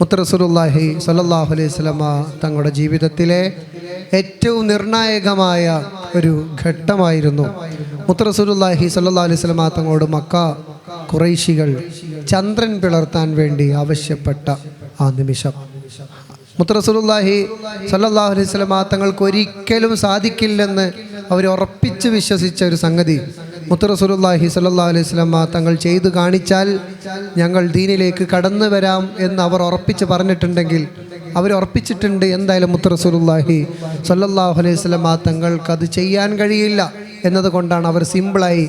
മുത്തറസുലുല്ലാഹി സല്ലല്ലാഹു അലൈഹി സ്വലമ തങ്ങളുടെ ജീവിതത്തിലെ ഏറ്റവും നിർണായകമായ ഒരു ഘട്ടമായിരുന്നു. മുത്തറസുലുല്ലാഹി സല്ലാ അലൈഹി സ്വലമ തങ്ങളോട് മക്ക കുറൈശികൾ ചന്ദ്രൻ പിളർത്താൻ വേണ്ടി ആവശ്യപ്പെട്ട ആ നിമിഷം. മുത്തറസുലുല്ലാഹി സല്ലല്ലാഹു അലൈഹി സ്വലമ തങ്ങൾക്ക് ഒരിക്കലും സാധിക്കില്ലെന്ന് അവർ ഉറപ്പിച്ച് വിശ്വസിച്ച ഒരു സംഗതി. മുത്തറസുലുല്ലാഹി സല്ലാ അലൈഹി സ്വലമ തങ്ങൾ ചെയ്തു കാണിച്ചാൽ ഞങ്ങൾ ദീനിലേക്ക് കടന്നു വരാം എന്ന് അവർ ഉറപ്പിച്ച് പറഞ്ഞിട്ടുണ്ടെങ്കിൽ അവർ ഉറപ്പിച്ചിട്ടുണ്ട് എന്തായാലും മുത്തറസുലുല്ലാഹി സല്ലാഹു അലൈഹി തങ്ങൾക്ക് അത് ചെയ്യാൻ കഴിയില്ല എന്നതുകൊണ്ടാണ് അവർ സിമ്പിളായി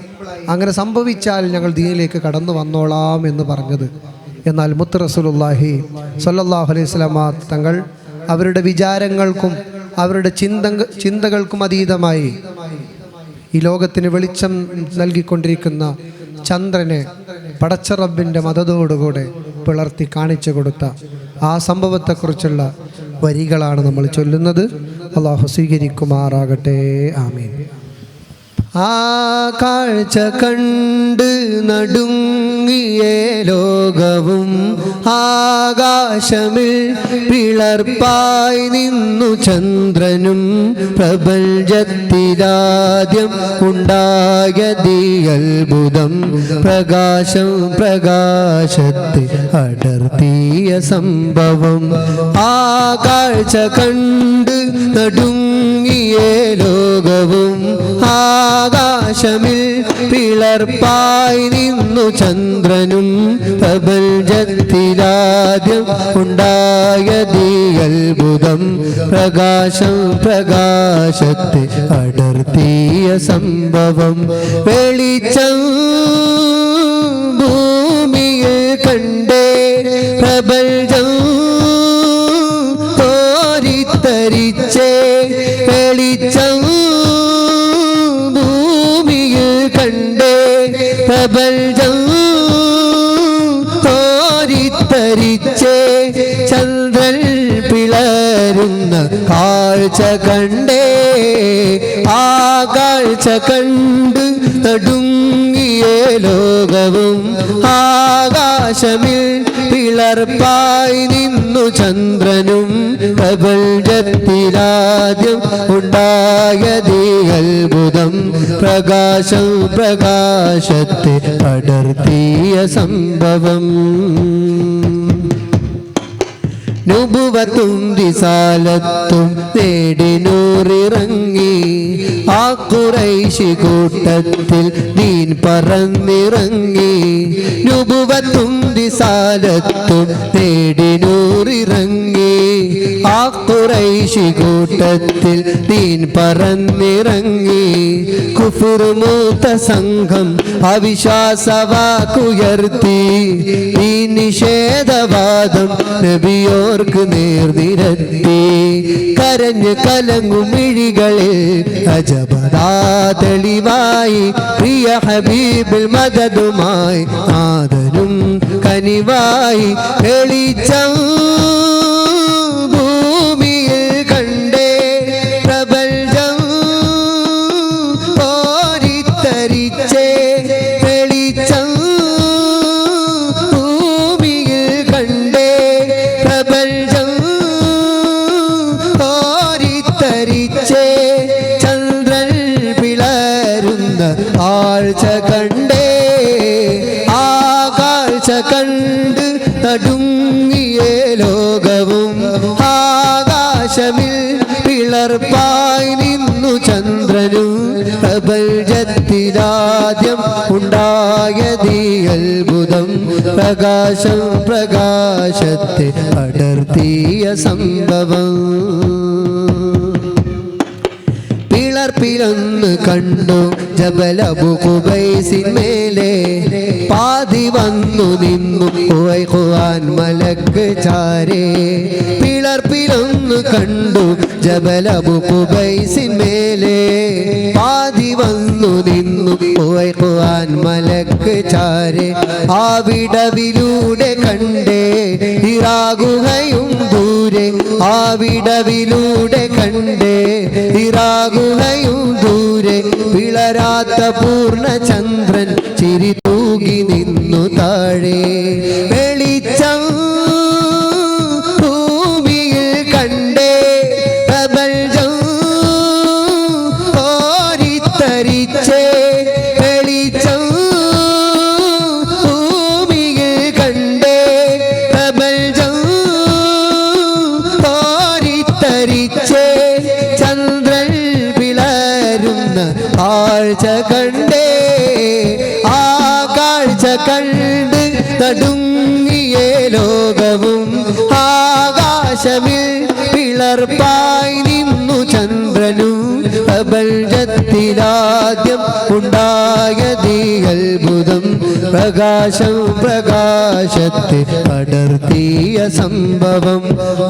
അങ്ങനെ സംഭവിച്ചാൽ ഞങ്ങൾ ദീനിലേക്ക് കടന്നു വന്നോളാം എന്ന് പറഞ്ഞത്. എന്നാൽ മുത്തറസുലാഹി സല്ലാഹു അലൈഹി സ്വലമ തങ്ങൾ അവരുടെ വിചാരങ്ങൾക്കും അവരുടെ ചിന്ത ചിന്തകൾക്കും അതീതമായി ഈ ലോകത്തിന് വെളിച്ചം നൽകിക്കൊണ്ടിരിക്കുന്ന ചന്ദ്രനെ പടച്ച റബ്ബിന്റെ മതത്തോടുകൂടെ പിളർത്തി കാണിച്ചു കൊടുത്ത ആ സംഭവത്തെക്കുറിച്ചുള്ള വരികളാണ് നമ്മൾ ചൊല്ലുന്നത്. അള്ളാഹു സ്വീകരിക്കുമാറാകട്ടെ. ആമീൻ. ആ കാഴ്ച കണ്ട് നടുങ്ങിയ ലോകവും ആകാശമിൽ പിളർപ്പായി നിന്നു ചന്ദ്രനും പ്രപഞ്ചത്തിരാദ്യം ഉണ്ടായതി അത്ഭുതം പ്രകാശം പ്രകാശത്തെ അടർത്തിയ സംഭവം. ആ കാഴ്ച കണ്ട് നടുങ്ങിയ ലോകവും ആകാശമിൽ പിളർപ്പായി നിന്നു ചന്ദ്രനും പ്രപഞ്ചത്തിലാദ്യം ഉണ്ടായതി അത്ഭുതം പ്രകാശം പ്രകാശത്തെ അടർത്തിയ സംഭവം. വെളിച്ചം ഭൂമിയിൽ കണ്ടേ പ്രപഞ്ചം കോരിത്തരിച്ചേ. വെളിച്ചം പ്രപഞ്ചം പിളരുന്ന കാഴ്ച കണ്ടേ ആ കാഴ്ച കണ്ട് തടുങ്ങിയ ലോകവും ആകാശമിൽ പിളർപ്പായി നിന്നു ചന്ദ്രനും പ്രപഞ്ചത്തിലാദ്യം ഉണ്ടായതീ അത്ഭുതം. പ്രകാശം പ്രകാശത്തെ പടർത്തിയ സംഭവം. നുപുവത്തും ദിസാലത്തും നേടി നൂറിറങ്ങി. ആ കുറൈശി കൂട്ടത്തിൽ ദീൻ പറന്നിറങ്ങി. നുബുവത്തും ദിസാലത്തും നേടി നൂറിറങ്ങി. ആ കുറൈശി കൂട്ടത്തിൽ തീൻ പറന്നിറങ്ങി. കുഫിറുമൂത്ത സംഘം അവിശ്വാസവാക്കുയർത്തി. ഈ നിഷേധവാദം നബിയോർക്ക് നേർനിരത്തി. കരഞ്ഞ് കലങ്ങുമിഴികളിൽ അജപദാ തെളിവായി. പ്രിയ ഹബീബിൽ മദതുമായി ആദനും കനിവായി. എളിച്ചം കണ്ടേ ആ കണ്ട് നടുങ്ങിയ ലോകവും. ആകാശമിൽ പിളർപ്പായി നിന്നു ചന്ദ്രനും. പ്രപഞ്ചത്തിലാദ്യം ഉണ്ടായതി അത്ഭുതം പ്രകാശം പ്രകാശത്തെ അടർത്തിയ സംഭവം. പിളർപ്പിലൊന്ന് കണ്ടു ജബലബു കുബൈസിന്മേലെ പാതി വന്നു നിന്നു മലക്ക് ചാരേ. പിളർപ്പിലൊന്ന് കണ്ടു ജബലബു കുബൈസിന്മേലെ പാതി വന്നു നിന്നു ഖുആൻ മലക്ക് ചാരെ. ആ വിടവിലൂടെ കണ്ടേ ഇറാകുകയും ദൂരെ. ആ വിടവിലൂടെ കണ്ടേ ഇറാകുകയും ദൂരെ. പിളരാത്ത പൂർണചന്ദ്രൻ ചിരി തൂകി നിന്നു താഴെ. കണ്ട് തടുങ്ങിയ ലോകവും ആകാശമിൽ പിളർപ്പായി നിന്നു ചന്ദ്രനും പ്രപഞ്ചത്തിലാദ്യം ഉണ്ടായതീ അത്ഭുതം പ്രകാശം പ്രകാശത്തെ പടർത്തിയ സംഭവം.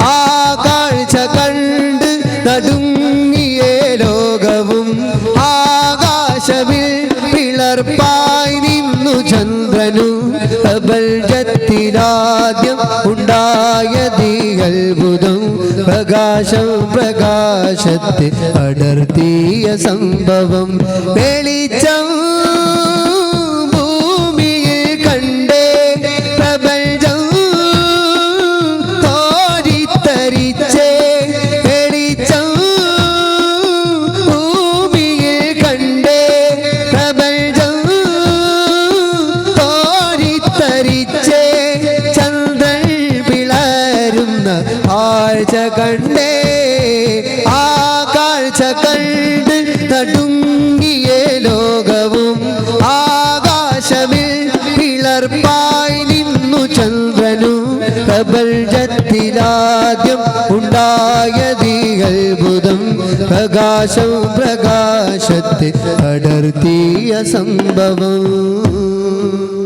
ആ കാഴ്ച കണ്ട് നടുങ്ങിയ ലോകവും ആകാശമിൽ പിളർപ്പായി നിന്നു ചന്ദ്രനും പ്രപഞ്ചത്തിലാദ്യം ഉണ്ടായതീ അത്ഭുതം പ്രകാശം പ്രകാശത്തെ അടർത്തിയ സംഭവം. വെളിച്ചം കാഴ്ച കണ്ടേ ആ കാഴ്ച കണ്ട് നടുങ്ങിയ ലോകവും. ആകാശമിൽ പിളർപ്പായി നിന്നു ചന്ദ്രനും. പ്രപഞ്ചത്തിലാദ്യം ഉണ്ടായതീ അത്ഭുതം. പ്രകാശം പ്രകാശത്തെ അടർത്തിയ സംഭവം.